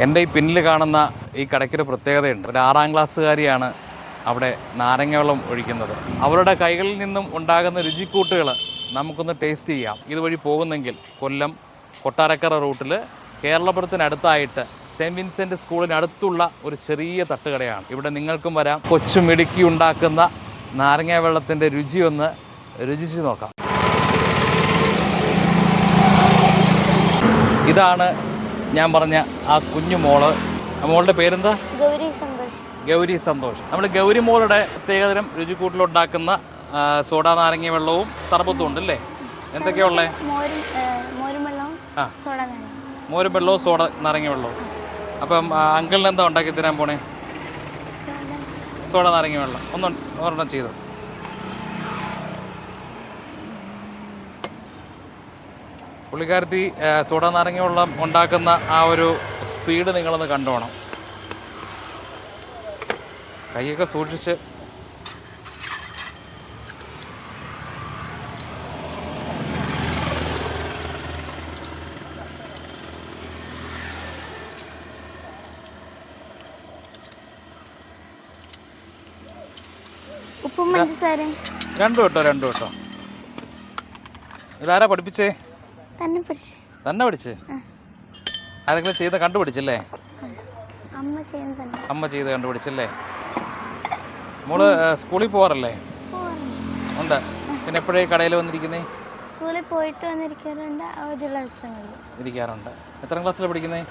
എന്റെ ഈ പിന്നിൽ കാണുന്ന ഈ കടയ്ക്കൊരു പ്രത്യേകതയുണ്ട്. ഒരു ആറാം ക്ലാസ്സുകാരിയാണ് അവിടെ നാരങ്ങ വെള്ളം ഒഴിക്കുന്നത്. അവരുടെ കൈകളിൽ നിന്നും ഉണ്ടാകുന്ന രുചിക്കൂട്ടുകൾ നമുക്കൊന്ന് ടേസ്റ്റ് ചെയ്യാം. ഇതുവഴി പോകുന്നെങ്കിൽ കൊല്ലം കൊട്ടാരക്കര റൂട്ടിൽ കേരളപുരത്തിനടുത്തായിട്ട് സെന്റ് വിൻസെന്റ് സ്കൂളിനടുത്തുള്ള ഒരു ചെറിയ തട്ടുകടയാണ്. ഇവിടെ നിങ്ങൾക്കും വരാം. കൊച്ചു മിടുക്കി ഉണ്ടാക്കുന്ന നാരങ്ങ വെള്ളത്തിന്റെ രുചി ഒന്ന് രുചിച്ച് നോക്കാം. ഇതാണ് ഞാൻ പറഞ്ഞ ആ കുഞ്ഞു മോൾ. മോളുടെ പേരെന്താ? ഗൗരി സന്തോഷ്. ഗൗരി സന്തോഷ്. നമ്മൾ ഗൗരി മോളുടെ പ്രത്യേകതരം രുചിക്കൂട്ടിലുണ്ടാക്കുന്ന സോഡാ നാരങ്ങ വെള്ളവും സർബത്തും ഉണ്ട് അല്ലേ എന്തൊക്കെയാ ഉള്ളേ? മോരും വെള്ളവും. സോഡ നാരങ്ങ. വെള്ളവും അപ്പം അങ്കിളിന് എന്താ ഉണ്ടാക്കി തരാൻ പോണേ? സോഡ നാരങ്ങ വെള്ളം. ഒന്നും ഒരെണ്ണം ചെയ്തു? പുള്ളിക്കാരത്തി ആ, സോഡ നാരങ്ങ വെള്ളം ഉണ്ടാക്കുന്ന ആ ഒരു സ്പീഡ് നിങ്ങളൊന്ന് കണ്ടോണം. കൈയൊക്കെ സൂക്ഷിച്ച്. രണ്ടു കേട്ടോ രണ്ടു കേട്ടോ ഇതാരാ പഠിപ്പിച്ചേ? തന്നെ പിടിച്ച് തന്നെ പഠിച്ചേ? ആ. ആരെങ്കിലും ചെയ്ത് കണ്ടുപിടിച്ചല്ലേ? അമ്മ ചെയ്യുന്ന അമ്മ ചെയ്ത് കണ്ടുപിടിച്ചല്ലേ? മോൾ സ്കൂളിൽ പോവാറല്ലേ? ഉണ്ട്. പിന്നെ എപ്പോഴേ കടയിൽ വന്നിരിക്കുന്നേ? സ്കൂളിൽ പോയിട്ട് വന്നിരിക്കാറുണ്ട് അവധി ദിവസങ്ങളിൽ. ഇരിക്കാറുണ്ട്. എത്ര ക്ലാസ്സിലാണ് പഠിക്കുന്നേ?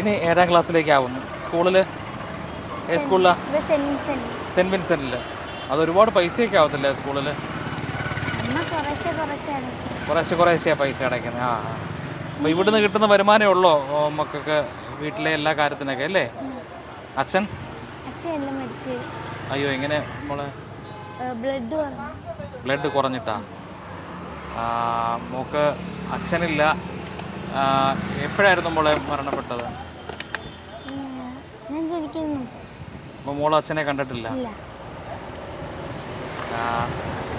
ഇനി ഏഴാം ക്ലാസ്സിലേക്ക് ആവുന്നു സ്കൂളിൽ സ്കൂളിലാണ് സെന്റ് വിൻസെന്റിൽ അത് ഒരുപാട് പൈസയൊക്കെ ആവത്തില്ലേ സ്കൂളിൽ കുറേശ്ശെ കുറേശ്ശെയാണ്. പൈസ അടയ്ക്കുന്നത്. ആ. അപ്പോൾ ഇവിടുന്ന് കിട്ടുന്ന വരുമാനമേ ഉള്ളോ? മക്കൾക്ക് വീട്ടിലെ എല്ലാ കാര്യത്തിനൊക്കെ അല്ലേ? അച്ഛൻ? അയ്യോ എങ്ങനെ മോളെ? Blood blood കുറഞ്ഞിട്ടാ? മോക്ക് അച്ഛനില്ല. എപ്പോഴായിരുന്നു മോളെ മരണപ്പെട്ടത്? മോൾ അച്ഛനെ കണ്ടിട്ടില്ല?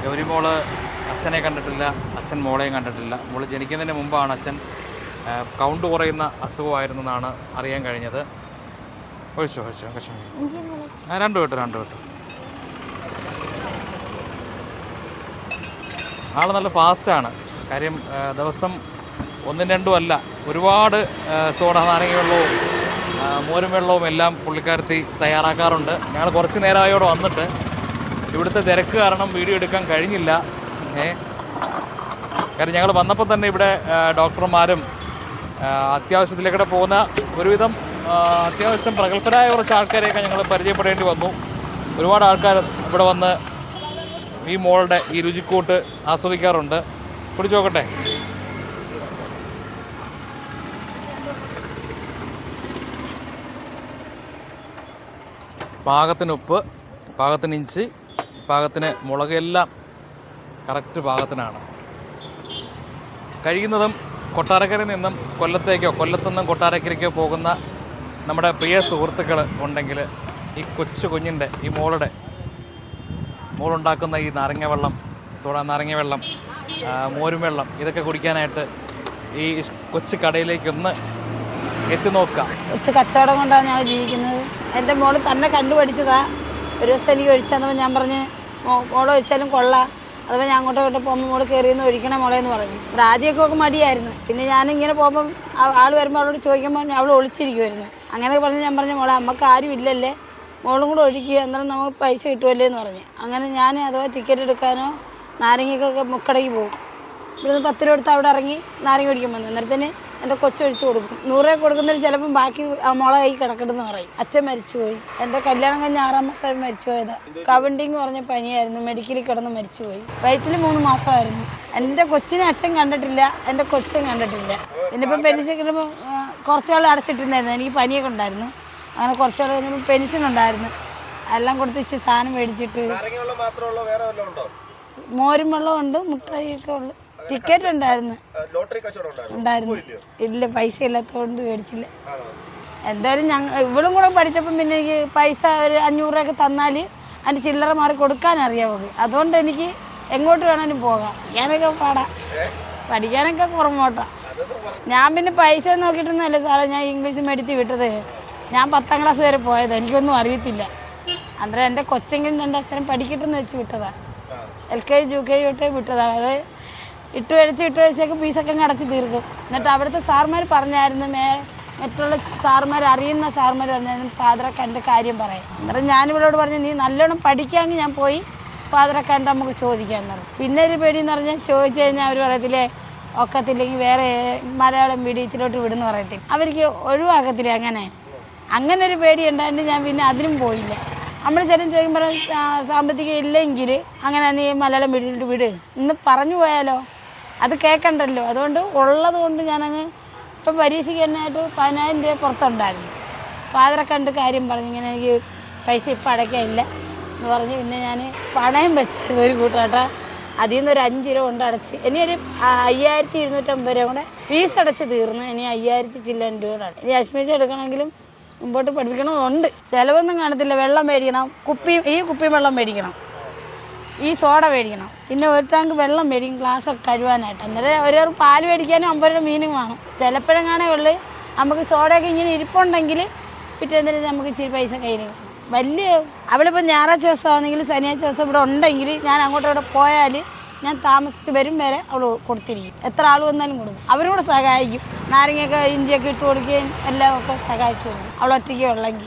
ഗൗരി മോൾ അച്ഛനെ കണ്ടിട്ടില്ല അച്ഛൻ മോളെയും കണ്ടിട്ടില്ല. മോൾ ജനിക്കുന്നതിന് മുമ്പാണ് അച്ഛൻ കൗണ്ട് കുറയുന്ന അസുഖമായിരുന്നു എന്നാണ് അറിയാൻ കഴിഞ്ഞത്. ഒഴിച്ചോ ഒഴിച്ചോ കശ്മീർ രണ്ടു കേട്ടോ രണ്ടു കേട്ടോ ആൾ നല്ല ഫാസ്റ്റാണ് കാര്യം ദിവസം ഒന്നും രണ്ടും അല്ല ഒരുപാട് സോഡ നാരങ്ങ വെള്ളവും മോരും വെള്ളവും എല്ലാം പുള്ളിക്കാരത്തി തയ്യാറാക്കാറുണ്ട്. ഞങ്ങൾ കുറച്ച് നേരമായോടെ വന്നിട്ട് ഇവിടുത്തെ തിരക്ക് കാരണം വീഡിയോ എടുക്കാൻ കഴിഞ്ഞില്ല. കാര്യം ഞങ്ങൾ വന്നപ്പോൾ തന്നെ ഇവിടെ ഡോക്ടർമാരും അത്യാവശ്യത്തിലേക്കൂടെ പോകുന്ന ഒരുവിധം അത്യാവശ്യം പ്രഗത്ഭരായ കുറച്ച് ആൾക്കാരെയൊക്കെ ഞങ്ങൾ പരിചയപ്പെടേണ്ടി വന്നു. ഒരുപാട് ആൾക്കാർ ഇവിടെ വന്ന് ഈ മോളുടെ ഈ രുചിക്കൂട്ട് ആസ്വദിക്കാറുണ്ട്. കുടിച്ചു നോക്കട്ടെ പാകത്തിന് ഉപ്പ് പാകത്തിന് ഇഞ്ചി പാകത്തിന് മുളക് എല്ലാം കറക്റ്റ് ഭാഗത്തിനാണ്. കഴിയുന്നതും കൊട്ടാരക്കരയിൽ നിന്നും കൊല്ലത്തേക്കോ കൊല്ലത്തു നിന്നും കൊട്ടാരക്കരയ്ക്കോ പോകുന്ന നമ്മുടെ പ്രിയ സുഹൃത്തുക്കൾ ഉണ്ടെങ്കിൽ ഈ കൊച്ചു കുഞ്ഞിന്റെ ഈ മോളുടെ മോളുണ്ടാക്കുന്ന ഈ നാരങ്ങ വെള്ളം സോഡ നാരങ്ങ വെള്ളം മോരും വെള്ളം ഇതൊക്കെ കുടിക്കാനായിട്ട് ഈ കൊച്ചു കടയിലേക്കൊന്ന് എത്തി നോക്കാം കൊച്ചു കച്ചവടം കൊണ്ടാണ് ഞാൻ ജീവിക്കുന്നത്. എന്റെ മോൾ തന്നെ കണ്ടുപഠിച്ചതാ. ഒരു ദിവസം എനിക്ക് ഒഴിച്ചു ഞാൻ പറഞ്ഞ് മോളൊഴിച്ചാലും കൊള്ളാം. അതുപോലെ ഞാൻ അങ്ങോട്ട് ഇങ്ങോട്ടും പോകുമ്പോൾ മോൾ കയറിയെന്ന് ഒഴിക്കണേ മോളെ എന്ന് പറഞ്ഞു. ആദ്യമൊക്കെ ഒക്കെ മടിയായിരുന്നു. പിന്നെ ഞാൻ ഇങ്ങനെ പോകുമ്പം ആൾ വരുമ്പോൾ അവളോട് ചോദിക്കുമ്പോൾ അവൾ ഒളിച്ചിരിക്കുമായിരുന്നു അങ്ങനെ പറഞ്ഞ് ഞാൻ പറഞ്ഞു മോളെ അമ്മയ്ക്ക് ആരും ഇല്ലല്ലേ? മോളും കൂടെ ഒഴിക്കുക അന്നേരം നമുക്ക് പൈസ കിട്ടുമല്ലേ എന്ന് പറഞ്ഞു. അങ്ങനെ ഞാൻ അഥവാ ടിക്കറ്റ് എടുക്കാനോ നാരങ്ങയ്ക്കൊക്കെ മുക്കടയ്ക്ക് പോകും. ഇവിടുന്ന് പത്ത് രൂപ എടുത്ത് അവിടെ ഇറങ്ങി നാരങ്ങ കുടിക്കാൻ വന്നു. അന്നേരത്തിന് എന്റെ കൊച്ചൊഴിച്ച് കൊടുക്കും. നൂറെ കൊടുക്കുന്നതിൽ ചിലപ്പം ബാക്കി ആ കിടക്കണമെന്ന് പറയും. അച്ഛൻ മരിച്ചുപോയി. എന്റെ കല്യാണം കഴിഞ്ഞ ആറാം മാസമായി മരിച്ചു പോയതാ കവണ്ടിങ് പറഞ്ഞ പനിയായിരുന്നു. മെഡിക്കലിൽ കിടന്ന് മരിച്ചുപോയി. വയറ്റിൽ മൂന്ന് മാസമായിരുന്നു. എന്റെ കൊച്ചിനെ അച്ഛൻ കണ്ടിട്ടില്ല. എന്റെ കൊച്ചൻ കണ്ടിട്ടില്ല. ഇനിയിപ്പം പെൻഷൻ കിട്ടുമ്പോൾ കുറച്ച് നാൾ അടച്ചിട്ടിരുന്നായിരുന്നു. എനിക്ക് പനിയൊക്കെ ഉണ്ടായിരുന്നു. അങ്ങനെ കുറച്ച് നാൾ കഴിഞ്ഞപ്പോൾ പെൻഷൻ ഉണ്ടായിരുന്നു. എല്ലാം കൊടുത്ത് ഇച്ചിരി സാധനം മേടിച്ചിട്ട് മോരും വെള്ളം ഉണ്ട്? മുട്ടായിയൊക്കെ ഉള്ളു. ടിക്കറ്റ് ഉണ്ടായിരുന്നു. ലോട്ടറി ഉണ്ടായിരുന്നു. ഇല്ല പൈസ ഇല്ലാത്തതുകൊണ്ട് മേടിച്ചില്ല. എന്തായാലും ഞങ്ങൾ ഇവളും കൂടെ പഠിച്ചപ്പം പിന്നെ എനിക്ക് പൈസ ഒരു അഞ്ഞൂറൊക്കെ രൂപയൊക്കെ തന്നാൽ അതിന് ചില്ലറ മാറി കൊടുക്കാൻ അറിയാമോ അതുകൊണ്ട് എനിക്ക് എങ്ങോട്ട് വേണേലും പോകാം. ഞാനൊക്കെ പാടാം. പഠിക്കാനൊക്കെ പുറമോട്ടാ. ഞാൻ പിന്നെ പൈസ നോക്കിയിട്ടൊന്നുമല്ല സാറേ ഞാൻ ഇംഗ്ലീഷ് മേടിച്ച് വിട്ടത്. ഞാൻ പത്താം ക്ലാസ് വരെ പോയത്. എനിക്കൊന്നും അറിയത്തില്ല. അന്നേരം എന്റെ കൊച്ചെങ്കിലും രണ്ടക്ഷരം പഠിക്കട്ടെന്ന് വെച്ച് വിട്ടതാണ് L K G U K G തൊട്ടേ വിട്ടതാണ് അത് ഇട്ട് കഴിച്ച് ഇട്ട് കഴിച്ചൊക്കെ ഫീസൊക്കെ അടച്ച് തീർക്കും. എന്നിട്ട് അവിടുത്തെ സാർമാർ പറഞ്ഞായിരുന്നു മേ മറ്റുള്ള സാർമാർ അറിയുന്ന സാർമാർ പറഞ്ഞായിരുന്നു ഫാദറെ കണ്ട് കാര്യം പറയാം എന്നിട്ട് ഞാനിവളോട് പറഞ്ഞു നീ നല്ലോണം പഠിക്കാമെങ്കിൽ ഞാൻ പോയി ഫാദറെ കണ്ട് നമുക്ക് ചോദിക്കാമെന്ന് പറഞ്ഞു. പിന്നെ ഒരു പേടി എന്ന് പറഞ്ഞാൽ ചോദിച്ചു കഴിഞ്ഞാൽ അവർ പറയത്തില്ലേ ഒക്കത്തില്ലെങ്കിൽ വേറെ മലയാളം മീഡിയത്തിലോട്ട് വിടുന്ന പറയത്തില്ല. അവർക്ക് ഒഴിവാക്കത്തില്ല അങ്ങനെ. അങ്ങനെ ഒരു പേടി ഉണ്ടായിട്ട് ഞാൻ പിന്നെ അതിനും പോയില്ല. നമ്മൾ ചെറിയ ചോദിക്കുമ്പോൾ സാമ്പത്തികം ഇല്ലെങ്കിൽ അങ്ങനെ നീ മലയാളം മീഡിയത്തിലോട്ട് വിട്. ഇന്ന് പറഞ്ഞു പോയാലോ? അത് കേൾക്കണ്ടല്ലോ അതുകൊണ്ട് ഉള്ളത് കൊണ്ട് ഞാനങ്ങ് ഇപ്പം ആയിട്ട് പതിനായിരം രൂപ പുറത്തുണ്ടായിരുന്നു. ഫാദറെ കണ്ട് കാര്യം പറഞ്ഞു. ഇങ്ങനെ എനിക്ക് പൈസ ഇപ്പം അടയ്ക്കാനില്ല എന്ന് പറഞ്ഞ് പിന്നെ ഞാൻ പണയം വെച്ചത് ഒരു കൂട്ടാട്ട അതിൽ നിന്ന് ഒരു അഞ്ച് രൂപ കൊണ്ട് അടച്ച്. ഇനി ഒരു അയ്യായിരത്തി ഇരുന്നൂറ്റമ്പത് രൂപ കൂടെ ഫീസ് അടച്ച് തീർന്നു. ഇനി അയ്യായിരത്തി ചില്ലാൻ രൂപയാണ് ഇനി അശ്മിച്ച് എടുക്കണമെങ്കിലും മുമ്പോട്ട് പഠിപ്പിക്കണമെന്നുണ്ട്. ചിലവൊന്നും കാണത്തില്ല. വെള്ളം മേടിക്കണം. കുപ്പിയും ഈ കുപ്പിയും വെള്ളം മേടിക്കണം. ഈ സോഡ മേടിക്കണം. പിന്നെ ഒരു ടാങ്ക് വെള്ളം മേടിക്കും ഗ്ലാസ്സൊക്കെ കഴുകാനായിട്ട്. അന്നേരം ഒരു പാൽ മേടിക്കാനും അമ്പത് രൂപ മീനും വേണം. ചിലപ്പോഴെങ്ങാണേ ഉള്ളു നമുക്ക് സോഡയൊക്കെ ഇങ്ങനെ ഇരിപ്പുണ്ടെങ്കിൽ പിറ്റേന്നിട്ട് നമുക്ക് ഇച്ചിരി പൈസ കയ്യിൽ. വലിയ അവളിപ്പോൾ ഞായറാഴ്ച ദിവസം ആണെങ്കിൽ ശനിയാഴ്ച ദിവസം ഇവിടെ ഉണ്ടെങ്കിൽ ഞാൻ അങ്ങോട്ടും ഇവിടെ പോയാൽ ഞാൻ താമസിച്ച് വരും വരെ അവൾ കൊടുത്തിരിക്കും. എത്ര ആൾ വന്നാലും കൊടുക്കും. അവരോട് സഹായിക്കും. നാരങ്ങയൊക്കെ ഇഞ്ചിയൊക്കെ ഇട്ട് കൊടുക്കുകയും എല്ലാം ഒക്കെ സഹായിച്ചു കൊടുക്കും. അവൾ ഒറ്റയ്ക്ക് ഉള്ളെങ്കിൽ.